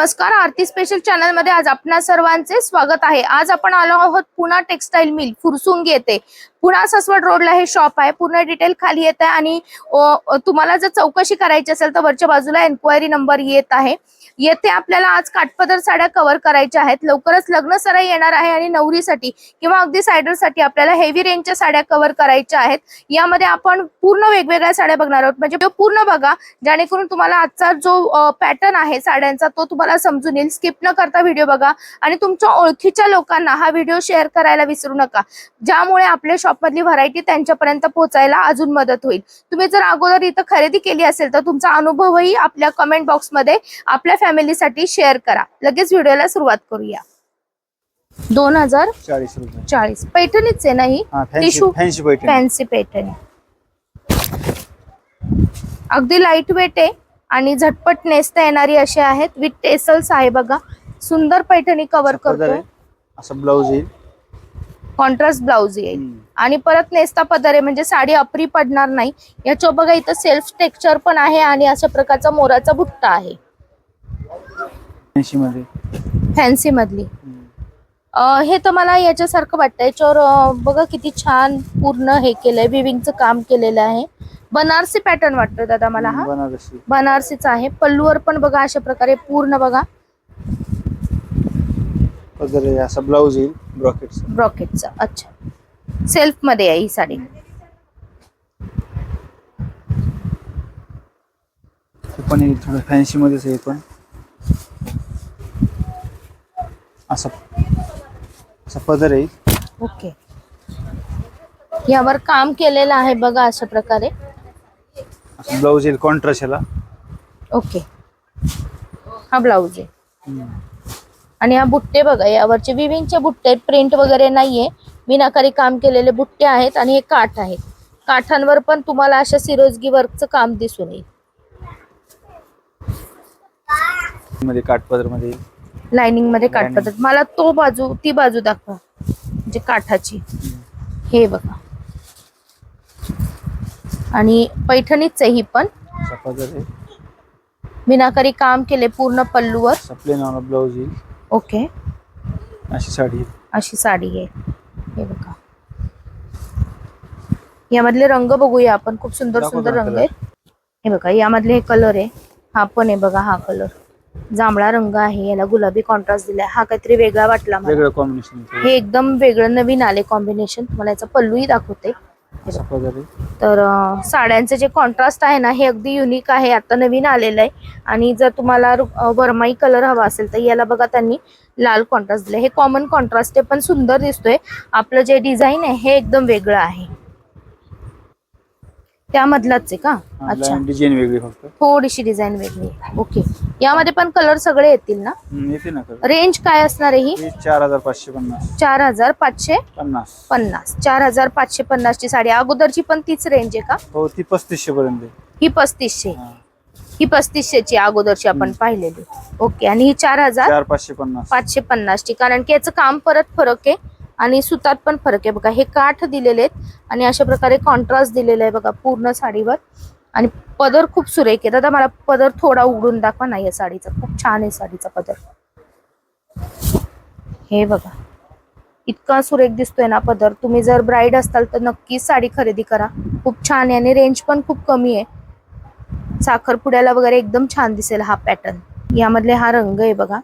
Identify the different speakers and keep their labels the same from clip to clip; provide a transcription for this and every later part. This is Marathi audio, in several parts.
Speaker 1: नमस्कार आरती स्पेशल चॅनलमध्ये आज आपणा सर्वांचे स्वागत आहे. आज आपण आलो आहोत पुणा टेक्सटाईल मिल फुरसुंग येथे. पुणा ससवड रोडला हे शॉप आहे. पूर्ण डिटेल खाली येत आहे आणि तुम्हाला जर चौकशी करायची असेल तर वरच्या बाजूला एन्क्वायरी नंबर येत आहे. येथे आपल्याला आज काटपदर साड्या कव्हर करायच्या आहेत. लवकरच लग्न सराई येणार आहे आणि नवरीसाठी किंवा अगदी सायडरसाठी आपल्याला हेवी रेंजच्या साड्या कव्हर करायच्या आहेत. यामध्ये आपण पूर्ण वेगवेगळ्या साड्या बघणार आहोत. म्हणजे पूर्ण बघा जेणेकरून तुम्हाला आजचा जो पॅटर्न आहे साड्यांचा तो तुम्हाला समजून येईल. स्किप न करता व्हिडिओ बघा. आणि तुमच्या ओळखीच्या लोकांना हा व्हिडिओ शेअर करायला विसरू नका. ज्यामुळे आपल्या शॉपमधली व्हरायटी त्यांच्यापर्यंत पोहोचायला अजून मदत होईल. तुम्ही जर अगोदर इथं खरेदी केली असेल तर तुमचा अनुभवही आपल्या कमेंट बॉक्समध्ये आपल्या फॅमिलीसाठी शेअर करा. लगेच व्हिडिओला सुरुवात करूया. दोन हजार
Speaker 2: चाळीस रुपये.
Speaker 1: चाळीस. पैठणीच आहे ना ही?
Speaker 2: हा fancy
Speaker 1: tissue
Speaker 2: fancy Paithani.
Speaker 1: Fancy Paithani. अगदी लाइट वेट आहे आणि झटपट नेसता येणारी अशी आहेत. विथ टेसल्स आहे बघा. सुंदर पैठणी कव्हर
Speaker 2: आहे. असं ब्लाऊज येईल.
Speaker 1: कॉन्ट्रास्ट ब्लाउज येईल. आणि परत नेसता पदर आहे म्हणजे साडी अपरी पडणार नाही. याच्या बघा इथं सेल्फ टेक्स्चर पण आहे आणि अशा प्रकारचा मोराचा बुट्टा आहे.
Speaker 2: फॅन्सी
Speaker 1: मधली हे तर मला याच्यासारखं वाटतं याच्यावर बघा किती छान पूर्ण हे केलंय विविंगचं काम केलेलं आहे. बनारसी पॅटर्न वाटतं दादा मला हा?
Speaker 2: बनारसी.
Speaker 1: बनारसीच आहे. पल्लूवर पण बघा अशा प्रकारे पूर्ण बघा.
Speaker 2: ब्रॉकेटचा
Speaker 1: अच्छा. सेल्फमध्ये आहे ही साडी.
Speaker 2: हे पण येईल थोडं फॅन्सी मध्येच आहे हे पण. असा असा पदर येईल
Speaker 1: ओके. यावर काम केलेलं आहे बघा अशा प्रकारे.
Speaker 2: असं ब्लाऊज येईल कॉन्ट्रास्ट याला
Speaker 1: ओके. हा ब्लाऊज आहे. आणि हा बुट्टे बघा यावरचे विविंगचे बुट्टे आहेत प्रिंट वगैरे नाहीये. मीनाकारी काम केलेले बुट्टे आहेत आणि हे काठ आहेत काठांवर पण तुम्हाला अशा सिरोजगी वर्कचं काम दिसून येईल.
Speaker 2: मध्ये काठपदर लाइनिंगमध्ये.
Speaker 1: काठपद्धत मला तो बाजू ती बाजू दाखवा. म्हणजे काठाची. हे बघा. आणि पैठणीच आहे ही पण
Speaker 2: आहे
Speaker 1: मीनाकारी काम केले पूर्ण पल्लूवर.
Speaker 2: ब्लाऊज येईल.
Speaker 1: ओके
Speaker 2: अशी साडी.
Speaker 1: अशी साडी आहे. हे बघा. यामधले रंग बघूया आपण. खूप सुंदर सुंदर रंग. आहेत. हे बघा यामधले हे कलर आहे. हा पण आहे बघा हा कलर जांभळा रंग आहे याला गुलाबी कॉन्ट्रास्ट दिलाय. हा काहीतरी वेगळा वाटला मला.
Speaker 2: कॉम्बिनेशन
Speaker 1: हे एकदम वेगळं नवीन आले कॉम्बिनेशन तुम्हाला याचा पल्लूही दाखवते. तर साड्यांचं जे कॉन्ट्रास्ट आहे ना हे अगदी युनिक आहे आता नवीन आलेलं आहे. आणि जर तुम्हाला वरमाई कलर हवा असेल तर याला बघा त्यांनी लाल कॉन्ट्रास्ट दिलाय. हे कॉमन कॉन्ट्रास्ट आहे पण सुंदर दिसतोय. आपलं जे डिझाईन आहे हे एकदम वेगळं आहे. त्यामधलाच आहे का? अच्छा.
Speaker 2: डिझाईन वेगळी फक्त.
Speaker 1: थोडीशी डिझाईन वेगळी ओके यामध्ये पण कलर सगळे येतील ना?
Speaker 2: हम्म, येते ना कलर
Speaker 1: रेंज काय असणार आहे ही?
Speaker 2: चार हजार पाचशे पन्नास.
Speaker 1: चार हजार पाचशे
Speaker 2: पन्नास.
Speaker 1: पन्नास. चार हजार पाचशे पन्नास ची साडी. अगोदरची पण तीच रेंज आहे का?
Speaker 2: हो ती पस्तीसशे पर्यंत आहे.
Speaker 1: ही पस्तीसशे.
Speaker 2: हा.
Speaker 1: ही पस्तीसशे ची अगोदरची आपण पाहिलेली. ओके आणि ही चार हजार
Speaker 2: चार पाचशे पन्नास.
Speaker 1: पाचशे पन्नास ची कारण की याचं काम परत फरक आहे आणि सुतात पण फरक आहे. बघा हे काठ दिलेले आहेत आणि अशा प्रकारे कॉन्ट्रास्ट दिलेलं आहे बघा पूर्ण साडीवर. आणि पदर खूप सुरेख आहे. दादा मला पदर थोडा उघडून दाखवा ना या साडीचा. खूप छान आहे साडीचा पदर. हे बघा. इतका सुरेख दिसतोय ना पदर. तुम्ही जर ब्राईड असाल तर नक्कीच साडी खरेदी करा. खूप छान आहे आणि रेंज पण खूप कमी आहे. साखरपुड्याला वगैरे एकदम छान दिसेल हा पॅटर्न यामधले हा रंग आहे बघा.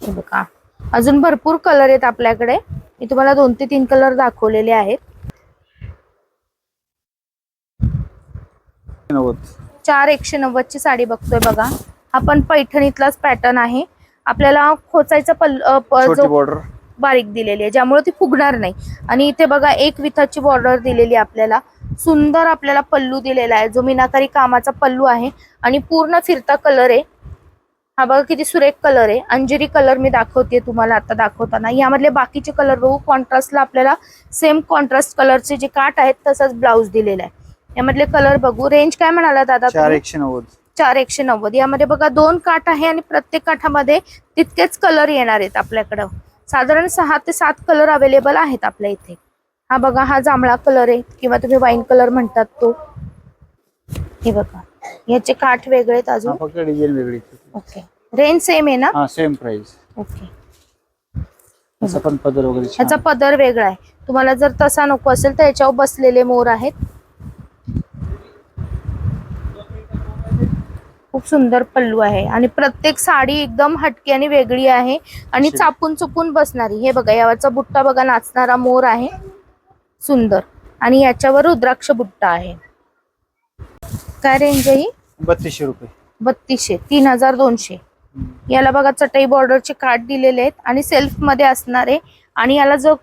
Speaker 1: हे बघा. अजून भरपूर कलर आहेत आपल्याकडे. मी तुम्हाला दोन ते तीन कलर दाखवलेले आहेत. चार एकशे नव्वद ची साडी बघतोय बघा. हा पण पैठणीतलाच पॅटर्न आहे. आपल्याला खोचायचा पल
Speaker 2: बॉर्डर
Speaker 1: बारीक दिलेली आहे ज्यामुळे ती फुगणार नाही. आणि इथे बघा एक विथाची बॉर्डर दिलेली आहे आपल्याला. सुंदर आपल्याला पल्लू दिलेला आहे. जो मीनाकारी कामाचा पल्लू आहे. आणि पूर्ण फिरता कलर आहे. हा बघा किती सुरेख कलर आहे. अंजेरी कलर मी दाखवते तुम्हाला आता दाखवताना. यामधले बाकीचे कलर बघू. कॉन्ट्रास्टला आपल्याला सेम कॉन्ट्रास्ट कलरचे जे काठ आहेत तसंच ब्लाऊज दिलेला आहे. यामधले कलर बघू. रेंज काय म्हणाला दादा
Speaker 2: चार? एकशे नव्वद.
Speaker 1: चार एकशे नव्वद. यामध्ये बघा दोन काठ आहे आणि प्रत्येक काठामध्ये तितकेच कलर येणार आहेत आपल्याकडं. साधारण सहा ते सात कलर अवेलेबल आहेत आपल्या इथे. हा बघा हा जांभळा कलर आहे किंवा तुम्ही वाईन कलर म्हणतात तो. हे बघा. याचे काठ वेगळे आहेत
Speaker 2: हा
Speaker 1: अजून
Speaker 2: फक्त डिझाईन वेगळी.
Speaker 1: ओके रेंज सेम आहे ना?
Speaker 2: हा सेम प्राइस
Speaker 1: ओके
Speaker 2: असं पण पदर वगैरे
Speaker 1: ह्याचा पदर वेगळा आहे. तुम्हाला जर तसा नको असेल तर याच्यावर बसलेले मोर आहेत. खूप सुंदर पल्लू आहे. आणि प्रत्येक साडी एकदम हटकी आणि वेगळी आहे. आणि. चापून चुपून बसणारी. हे बघा यावरचा बुट्टा बघा नाचणारा मोर आहे. सुंदर. आणि याच्यावर रुद्राक्ष बुट्टा आहे. काय रेंज आहे
Speaker 2: बत्तीसशे रुपये.
Speaker 1: बत्तीसशे. तीन हजार दोनशे. याला बघा चटई बॉर्डरचे कार्ड दिलेले आहेत. आणि सेल्फमध्ये असणारे आणि याला जो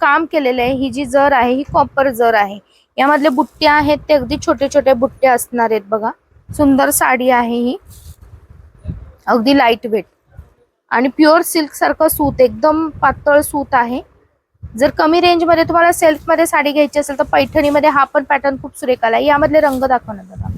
Speaker 1: काम केलेलं आहे ही जी जर आहे ही कॉपर जर आहे. यामधले बुट्टे आहेत ते अगदी छोटे छोटे बुट्टे असणार आहेत बघा. सुंदर साडी आहे ही. अगदी लाइट वेट आणि प्युअर सिल्क सारखं सूत एकदम पातळ सूत आहे. जर कमी रेंजमध्ये तुम्हाला सेल्फमध्ये साडी घ्यायची असेल तर पैठणीमध्ये हा पण पॅटर्न खूप सुरेख आला यामधले रंग दाखवणार बघा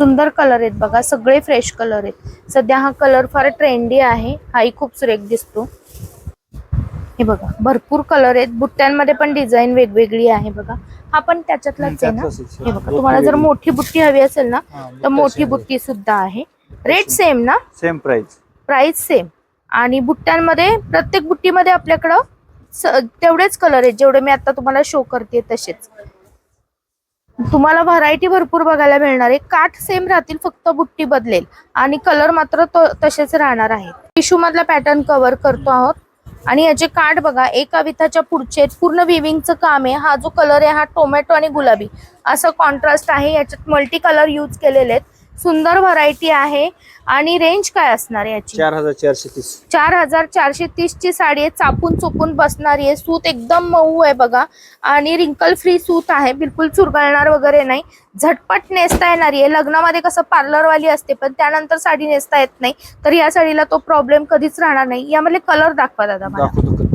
Speaker 1: सुंदर कलर आहेत बघा सगळे फ्रेश कलर आहेत. सध्या हा कलर फार ट्रेंडी आहे हाही खूप सुरेख दिसतो. हे बघा भरपूर कलर आहेत. बुट्ट्यांमध्ये पण डिझाईन वेगवेगळी आहे बघा. हा पण त्याच्यातलाच आहे ना. हे बघा तुम्हाला जर मोठी बुट्टी हवी असेल ना तर मोठी
Speaker 2: मोठी
Speaker 1: बुट्टी सुद्धा आहे. रेट सेम ना?
Speaker 2: सेम प्राइस
Speaker 1: प्राइस सेम आणि बुट्ट्यांमध्ये प्रत्येक बुट्टीमध्ये आपल्याकडं स- तेवढेच कलर आहेत. जेवढे मी आता तुम्हाला शो करते तसेच. तुम्हाला व्हरायटी भरपूर बघायला मिळणार आहे. काठ सेम राहतील फक्त बुट्टी बदलेल. आणि कलर मात्र तसेच राहणार आहे टिशू मधला पॅटर्न कव्हर करतो आहोत. आणि याचे काठ बघा एका विथाच्या पुढचे पूर्ण विविंगचं काम आहे. हा जो कलर आहे हा टोमॅटो आणि गुलाबी. असं कॉन्ट्रास्ट आहे. याच्यात मल्टी कलर यूज केलेले आहेत. सुंदर व्हरायटी आहे. आणि रेंज काय असणार आहे याची?
Speaker 2: चार हजार चारशे तीस.
Speaker 1: चार हजार चारशे तीस ची साडी आहे. चापून चुपून बसणारी आहे. सूत एकदम मऊ आहे बघा. आणि रिंकल फ्री सूत आहे. बिलकुल चुरगळणार वगैरे नाही. झटपट नेसता येणारी आहे. लग्नामध्ये कसं पार्लरवाली असते पण त्यानंतर साडी नेसता येत नाही. तर या साडीला तो प्रॉब्लेम कधीच राहणार नाही. यामधले कलर दाखवा दादा मला?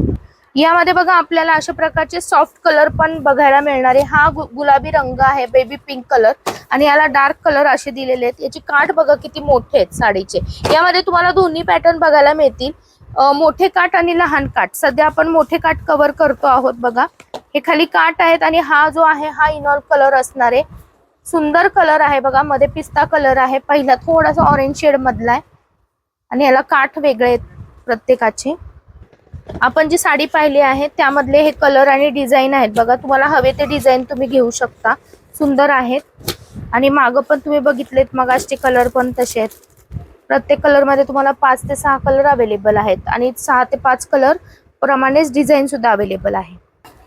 Speaker 1: यामध्ये बघा आपल्याला अशा प्रकारचे सॉफ्ट कलर पण बघायला मिळणार. आहे हा गु- गुलाबी रंग आहे बेबी पिंक कलर आणि याला डार्क कलर असे दिलेले आहेत. याची काठ बघा किती मोठे आहेत साडीचे. यामध्ये तुम्हाला दोन्ही पॅटर्न बघायला मिळतील. मोठे काठ आणि लहान काठ. सध्या आपण मोठे काठ कव्हर करतो आहोत बघा. हे खाली काठ आहेत आणि हा जो आहे हा इनॉल कलर असणार आहे. सुंदर कलर आहे बघा. मध्ये पिस्ता कलर आहे. पहिला थोडासा ऑरेंज शेड मधला आहे. आणि याला काठ वेगळे आहेत प्रत्येकाचे. आपण जी साडी पाहिली आहे त्यामधले हे कलर आणि डिझाईन आहेत. बघा तुम्हाला हवे ते डिझाईन तुम्ही घेऊ शकता. सुंदर आहेत. आणि मागं पण तुम्ही बघितलेत मग कलर पण तसे आहेत. प्रत्येक कलरमध्ये तुम्हाला पाच ते सहा कलर अवेलेबल आहेत. आणि सहा ते पाच कलर प्रमाणेच डिझाईन सुद्धा अवेलेबल आहे.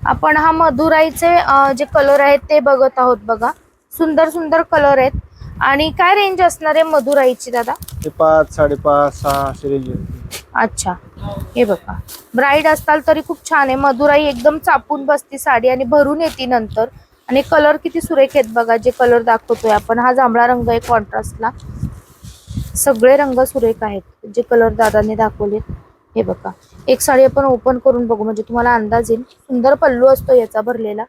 Speaker 1: आपण हा मधुराईचे जे कलर आहेत ते बघत आहोत बघा. सुंदर सुंदर कलर आहेत. आणि काय रेंज असणार आहे मधुराईची दादा?
Speaker 2: पाच साडेपाच सहा असे रेंज.
Speaker 1: अच्छा. हे बघा. ब्राईड असताल तरी खूप छान आहे. मधुराई एकदम चापून बसती साडी आणि भरून येते नंतर. आणि कलर किती सुरेख आहेत बघा जे कलर दाखवतोय आपण. हा जांभळा रंग आहे कॉन्ट्रास्टला सगळे रंग सुरेख आहेत जे कलर दादाने दाखवले हे बघा. एक साडी आपण ओपन करून बघू. म्हणजे तुम्हाला अंदाज येईल. सुंदर पल्लू असतो याचा भरलेला.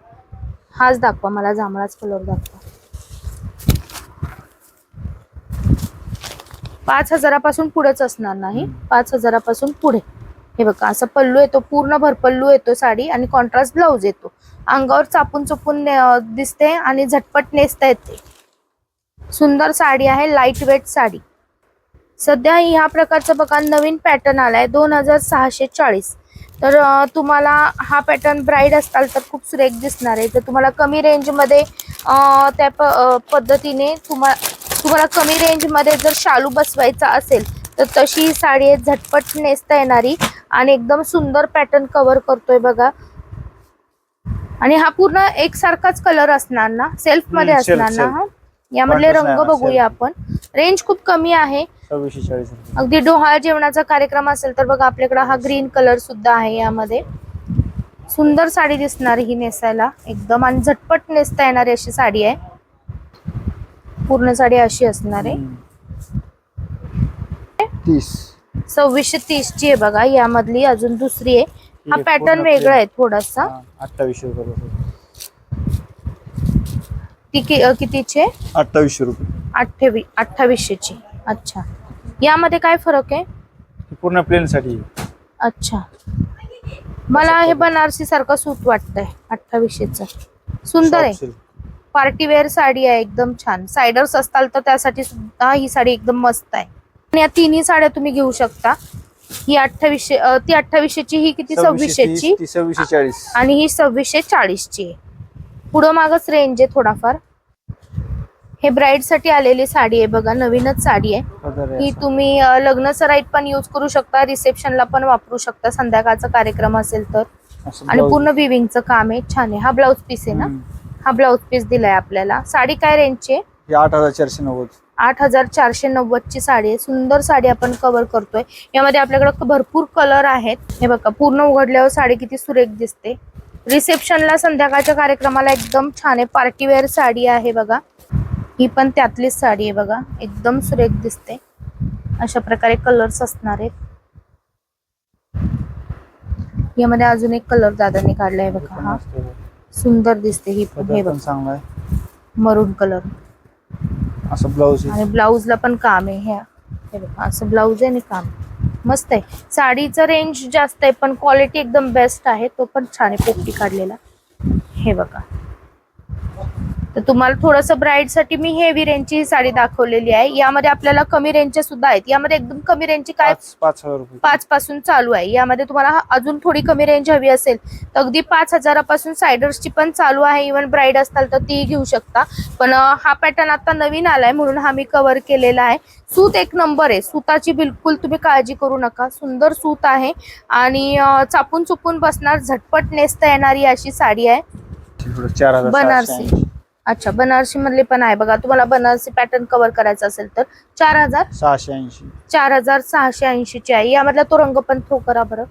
Speaker 1: हाच दाखवा मला जांभळाच कलर दाखवा. पाच हजारापासून पुढेच असणार नाही. पाच हजारापासून पुढे. हे बघा असं पल्लू येतो पूर्ण भरपल्लू येतो साडी आणि कॉन्ट्रास्ट ब्लाऊज येतो. अंगावर चापून चुपून दिसते आणि झटपट नेसता येते. सुंदर साडी आहे लाइट वेट साडी. सध्या ह्या प्रकारचा बघा नवीन पॅटर्न आलाय दोन हजार सहाशे चाळीस. तर तुम्हाला हा पॅटर्न ब्राईड असताल तर खूप सुरेख दिसणार आहे. तर तुम्हाला कमी रेंजमध्ये त्या प- पद्धतीने तुम्हा तुम्हाला कमी रेंजमध्ये जर शालू बसवायचा असेल तर तशी ही साडी आहे झटपट नेसता येणारी आणि एकदम सुंदर पॅटर्न कव्हर करतोय बघा. आणि हा पूर्ण एकसारखाच कलर असणार ना? सेल्फमध्ये
Speaker 2: हम्म, self,
Speaker 1: असणार ना
Speaker 2: self.
Speaker 1: हा? यामधले
Speaker 2: Contrast
Speaker 1: रंग
Speaker 2: ना,
Speaker 1: बघूया. आपण. रेंज खूप कमी आहे.
Speaker 2: सव्वीसशे चाळीस रुपये.
Speaker 1: अगदी डोहाळ जेवणाचा कार्यक्रम असेल तर बघा आपल्याकडे हा ग्रीन कलर सुद्धा आहे यामध्ये. सुंदर साडी दिसणार ही नेसायला. एकदम आणि झटपट नेसता येणारी अशी साडी आहे. पूर्ण साडी अशी असणार आहे.
Speaker 2: तीस.
Speaker 1: सव्वीसशे तीस ची आहे बघा यामधली अजून दुसरी आहे. हा पॅटर्न वेगळा. आहे थोडासा.
Speaker 2: अठ्ठावीसशे रुपये
Speaker 1: कितीची
Speaker 2: अठ्ठावीसशे रुपये.
Speaker 1: अठ्ठावी अठ्ठावीसशे ची अच्छा. यामध्ये काय फरक आहे?
Speaker 2: पूर्ण प्लेन साठी.
Speaker 1: अच्छा. मला हे बनारसी सारखं सूत वाटतंय अठ्ठावीसशेच. सुंदर आहे. पार्टीवेअर साडी आहे एकदम छान. सायडर्स असताल तर त्यासाठी सुद्धा ही साडी एकदम मस्त आहे. आणि या तिन्ही साड्या तुम्ही घेऊ शकता. ही अठ्ठावीसशे ती अठ्ठावीसशेची ही किती?
Speaker 2: सव्वीसशे
Speaker 1: सव्वीसशेची.
Speaker 2: सव्वीसशे चाळीस.
Speaker 1: आणि ही सव्वीसशे चाळीसची आहे. पुढं मागच रेंज आहे थोडाफार. हे ब्राईडसाठी आलेली साडी आहे बघा नवीनच साडी आहे. ही. तुम्ही लग्न सराईत पण यूज करू शकता रिसेप्शनला पण वापरू शकता संध्याकाळचा कार्यक्रम असेल तर. आणि. पूर्ण विविंगचं काम आहे छान आहे. हा ब्लाऊज पीस आहे ना. हा ब्लाऊज पीस दिलाय आपल्याला. साडी काय रेंजची आहे?
Speaker 2: आठ हजार चारशे नव्वद.
Speaker 1: आठ हजार चारशे नव्वद ची साडी आहे. सुंदर साडी आपण कव्हर करतोय. यामध्ये आपल्याकडे भरपूर कलर आहेत. हे बघा पूर्ण उघडल्यावर साडी किती सुरेख दिसते. रिसेप्शनला संध्याकाळच्या कार्यक्रमाला एकदम छान आहे. पार्टीवेअर साडी आहे बघा. ही पण त्यातलीच साडी आहे बघा. एकदम सुरेख दिसते. अशा प्रकारे कलर्स असणार आहेत. यामध्ये अजून एक कलर दादाने काढलाय बघा
Speaker 2: पण
Speaker 1: हा.
Speaker 2: आहे.
Speaker 1: सुंदर दिसते ही पण हे बघा.
Speaker 2: चांगला आहे.
Speaker 1: मरून कलर.
Speaker 2: असं ब्लाऊज
Speaker 1: आणि ब्लाऊजला पण काम आहे ह्या. हे बघा असं ब्लाऊज आहे आणि काम. मस्त आहे. साडीचं रेंज जास्त आहे पण क्वालिटी एकदम बेस्ट आहे. तो पण छान आहे पोपटी काढलेला. हे बघा. तर तुम्हाला थोडस ब्राईडसाठी मी हेवी रेंजची ही साडी दाखवलेली आहे. यामध्ये आपल्याला कमी रेंजच्या सुद्धा आहेत. यामध्ये एकदम कमी रेंजची काय?
Speaker 2: पाच पाच हजार रुपये.
Speaker 1: पाच पासून चालू आहे. यामध्ये तुम्हाला अजून थोडी कमी रेंज हवी असेल तर अगदी पाच हजारापासून सायडर्सची पण चालू आहे. इव्हन ब्राईड असताल तर ती घेऊ शकता. पण हा पॅटर्न आता नवीन आलाय म्हणून हा मी कव्हर केलेला आहे. सूत एक नंबर आहे. सुताची बिलकुल तुम्ही काळजी करू नका. सुंदर सूत आहे. आणि चापून चुपून बसणार झटपट नेसता येणारी अशी साडी आहे. बनारसी. अच्छा बनारसी मधली पण आहे. बघा तुम्हाला बनारसी पॅटर्न कव्हर करायचा असेल तर चार हजार
Speaker 2: सहाशे ऐंशी.
Speaker 1: चार हजार सहाशे ऐंशी ची आहे. यामधला तो रंग पण थ्रो करा बरं.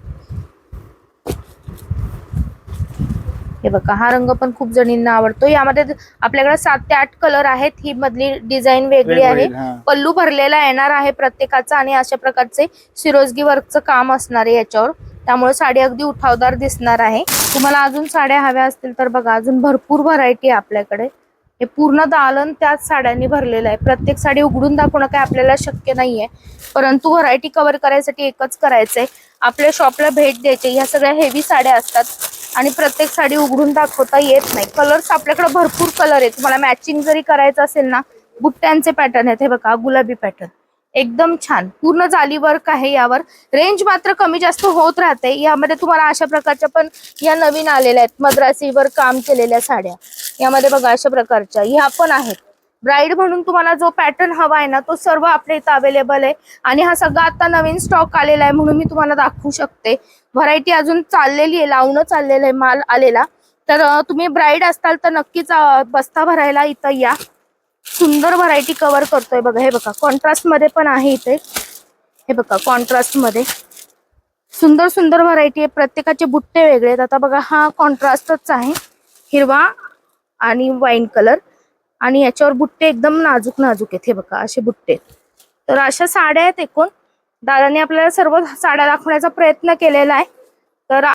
Speaker 1: हे बघा हा रंग पण खूप जणींना आवडतो. यामध्ये आपल्याकडे सात ते आठ कलर आहेत. ही मधली डिझाईन वेगळी आहे. पल्लू भरलेला येणार आहे प्रत्येकाचा आणि अशा प्रकारचे सिरोजगी वर्कचं काम असणार आहे याच्यावर. त्यामुळे साडी अगदी उठावदार दिसणार आहे. तुम्हाला अजून साड्या हव्या असतील तर बघा अजून भरपूर व्हरायटी आहे आपल्याकडे. हे पूर्ण दालन त्याच साड्यांनी भरलेलं आहे. प्रत्येक साडी उघडून दाखवणं काय आपल्याला शक्य नाहीये. परंतु व्हरायटी कव्हर करायसाठी एकच करायचंय. आपल्या शॉपला भेट द्यायची. ह्या सगळ्या हेवी साड्या असतात. आणि प्रत्येक साडी उघडून दाखवता येत नाही. कलर्स आपल्याकडे भरपूर कलर आहेत. तुम्हाला मॅचिंग जरी करायचं असेल ना बुट्ट्यांचे पॅटर्न आहेत. हे बघा गुलाबी पॅटर्न एकदम छान. पूर्ण जाली वर्क आहे यावर. रेंज मात्र कमी जास्त होत राहते. यामध्ये तुम्हाला अशा प्रकारच्या पण या नवीन आलेल्या आहेत. मद्रासीवर काम केलेल्या साड्या. यामध्ये बघा अशा प्रकारच्या. ह्या पण आहेत. ब्राईड म्हणून तुम्हाला जो पॅटर्न हवा आहे ना तो सर्व आपल्या इथं अवेलेबल आहे. आणि हा सगळा आता नवीन स्टॉक आलेला आहे म्हणून मी तुम्हाला दाखवू शकते. व्हरायटी अजून चाललेली आहे लावणं चाललेलं आहे माल आलेला. तर तुम्ही ब्राईड असताल तर नक्कीच बस्ता भरायला इथं या. सुंदर व्हरायटी कव्हर करतोय बघा. हे बघा कॉन्ट्रास्टमध्ये पण आहे इथे. हे बघा कॉन्ट्रास्टमध्ये. सुंदर सुंदर व्हरायटी आहे. प्रत्येकाचे बुट्टे वेगळे आहेत. आता बघा हा कॉन्ट्रास्टच आहे. हिरवा आणि वाईन कलर आणि याच्यावर बुट्टे एकदम नाजूक नाजूक आहेत. हे बघा असे बुट्टे. तर अशा साड्या आहेत एकूण. दादाने आपल्याला सर्व साड्या दाखवण्याचा प्रयत्न केलेला आहे. तर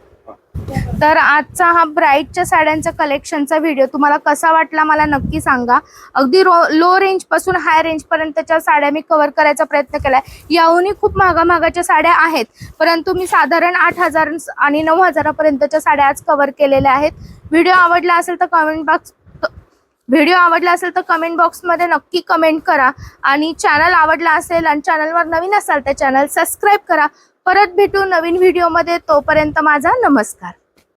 Speaker 1: तर आजचा हा ब्राईटच्या साड्यांचा कलेक्शनचा व्हिडिओ तुम्हाला कसा वाटला मला नक्की सांगा. अगदी लो रेंजपासून हाय रेंजपर्यंतच्या साड्या मी कव्हर करायचा प्रयत्न केलाय. याहूनही खूप महागा महागाच्या साड्या आहेत. परंतु मी साधारण आठ हजार आणि नऊ हजारापर्यंतच्या साड्या आज कव्हर केलेल्या आहेत. व्हिडिओ आवडला असेल तर कमेंट बॉक्स व्हिडिओ आवडला असेल तर कमेंट बॉक्समध्ये नक्की कमेंट करा. आणि चॅनल आवडला असेल आणि चॅनलवर नवीन असाल तर चॅनल सबस्क्राईब करा. परत भेटू नवीन व्हिडिओमध्ये तोपर्यंत माझा नमस्कार.